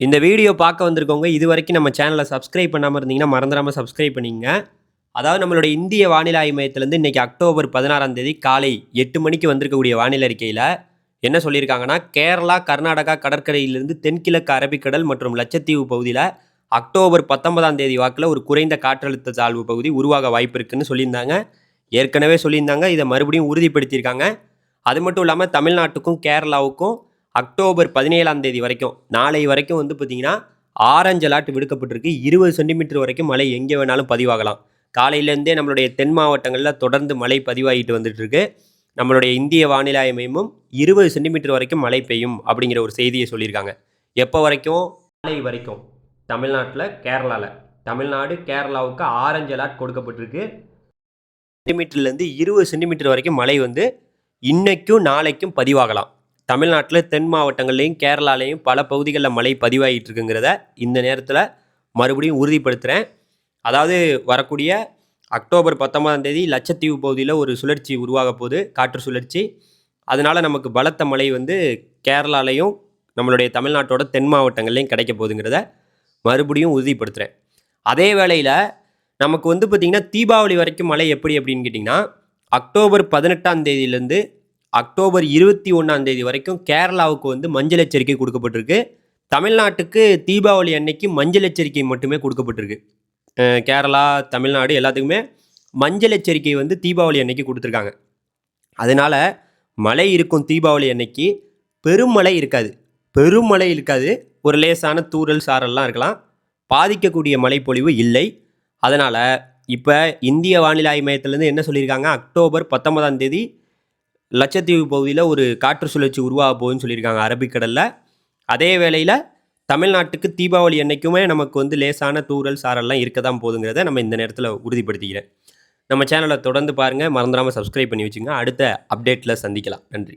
இந்த வீடியோ பார்க்க வந்திருக்கவங்க இது வரைக்கும் நம்ம சேனலை சப்ஸ்கிரைப் பண்ணாமல் இருந்தீங்கன்னா மறந்துடாமல் சப்ஸ்கிரைப் பண்ணிங்க. அதாவது நம்மளுடைய இந்திய வானிலை ஆய்வு மையத்திலேருந்து இன்றைக்கி அக்டோபர் பதினாறாம் தேதி காலை எட்டு மணிக்கு வந்திருக்கக்கூடிய வானிலை அறிக்கையில் என்ன சொல்லியிருக்காங்கன்னா கேரளா கர்நாடகா கடற்கரையிலிருந்து தென்கிழக்கு அரபிக்கடல் மற்றும் லட்சத்தீவு பகுதியில் அக்டோபர் பத்தொன்பதாம் தேதி வாக்கில் ஒரு குறைந்த காற்றழுத்த தாழ்வு பகுதி உருவாக வாய்ப்பு இருக்குன்னு சொல்லியிருந்தாங்க. ஏற்கனவே சொல்லியிருந்தாங்க. இதை மறுபடியும் உறுதிப்படுத்தியிருக்காங்க. அது மட்டும் இல்லாமல் தமிழ்நாட்டுக்கும் கேரளாவுக்கும் அக்டோபர் பதினேழாம் தேதி வரைக்கும். நாளை வரைக்கும் வந்து பார்த்திங்கன்னா ஆரஞ்சு அலாட் விடுக்கப்பட்டிருக்கு. இருபது சென்டிமீட்டர் வரைக்கும் மழை எங்கே வேணாலும் பதிவாகலாம். காலையிலேருந்தே நம்மளுடைய தென் மாவட்டங்களில் தொடர்ந்து மழை பதிவாகிட்டு வந்துட்டுருக்கு. நம்மளுடைய இந்திய வானிலை மையமும் இருபது சென்டிமீட்டர் வரைக்கும் மழை பெய்யும் அப்படிங்கிற ஒரு செய்தியை சொல்லியிருக்காங்க. எப்போ வரைக்கும்? நாளை வரைக்கும். தமிழ்நாட்டில் கேரளாவில் தமிழ்நாடு கேரளாவுக்கு ஆரஞ்சு அலாட் கொடுக்கப்பட்டிருக்கு. சென்டிமீட்டர்லேருந்து இருபது சென்டிமீட்டர் வரைக்கும் மழை வந்து இன்றைக்கும் நாளைக்கும் பதிவாகலாம். தமிழ்நாட்டில் தென் மாவட்டங்கள்லேயும் கேரளாலேயும் பல பகுதிகளில் மழை பதிவாகிட்டு இருக்குங்கிறத இந்த நேரத்தில் மறுபடியும் உறுதிப்படுத்துகிறேன் அதாவது வரக்கூடிய அக்டோபர் பத்தொன்பதாம் தேதி லட்சத்தீவு பகுதியில் ஒரு சுழற்சி உருவாக போகுது காற்று சுழற்சி. அதனால் நமக்கு பலத்த மழை வந்து கேரளாலையும் நம்மளுடைய தமிழ்நாட்டோட தென் மாவட்டங்கள்லையும் கிடைக்க போகுதுங்கிறத மறுபடியும் உறுதிப்படுத்துகிறேன் அதே வேளையில் நமக்கு வந்து பார்த்திங்கன்னா தீபாவளி வரைக்கும் மழை எப்படி அப்படின்னு கேட்டிங்கன்னா அக்டோபர் பதினெட்டாம் தேதியிலேருந்து அக்டோபர் இருபத்தி ஒன்றாம் தேதி வரைக்கும் கேரளாவுக்கு வந்து மஞ்சள் எச்சரிக்கை கொடுக்கப்பட்டிருக்கு. தமிழ்நாட்டுக்கு தீபாவளி அன்னைக்கு மஞ்சள் எச்சரிக்கை மட்டுமே கொடுக்கப்பட்டிருக்கு. கேரளா தமிழ்நாடு எல்லாத்துக்குமே மஞ்சள் எச்சரிக்கை வந்து தீபாவளி அன்னைக்கு கொடுத்துருக்காங்க. அதனால் மழை இருக்கும் தீபாவளி அன்னைக்கு பெருமழை இருக்காது. பெருமழை இருக்காது. ஒரு லேசான தூறல் சாரல்லாம் இருக்கலாம். பாதிக்கக்கூடிய மழைப்பொழிவு இல்லை. அதனால் இப்போ இந்திய வானிலை ஆய்வு மையத்திலேருந்து என்ன சொல்லியிருக்காங்க? அக்டோபர் பத்தொன்பதாம் தேதி லட்சத்தீவு பகுதியில் ஒரு காற்று சுழற்சி உருவாக போகுதுன்னு சொல்லியிருக்காங்க அரபிக்கடலில் அதே வேளையில் தமிழ்நாட்டுக்கு தீபாவளி என்றைக்குமே நமக்கு வந்து லேசான தூறல் சாரல்லாம் இருக்க தான் போதுங்கிறத நம்ம இந்த நேரத்தில் உறுதிப்படுத்திக்கிறேன். நம்ம சேனலை தொடர்ந்து பாருங்கள் மறந்துடாமல் சப்ஸ்கிரைப் பண்ணி வச்சுங்க அடுத்த அப்டேட்டில் சந்திக்கலாம். நன்றி.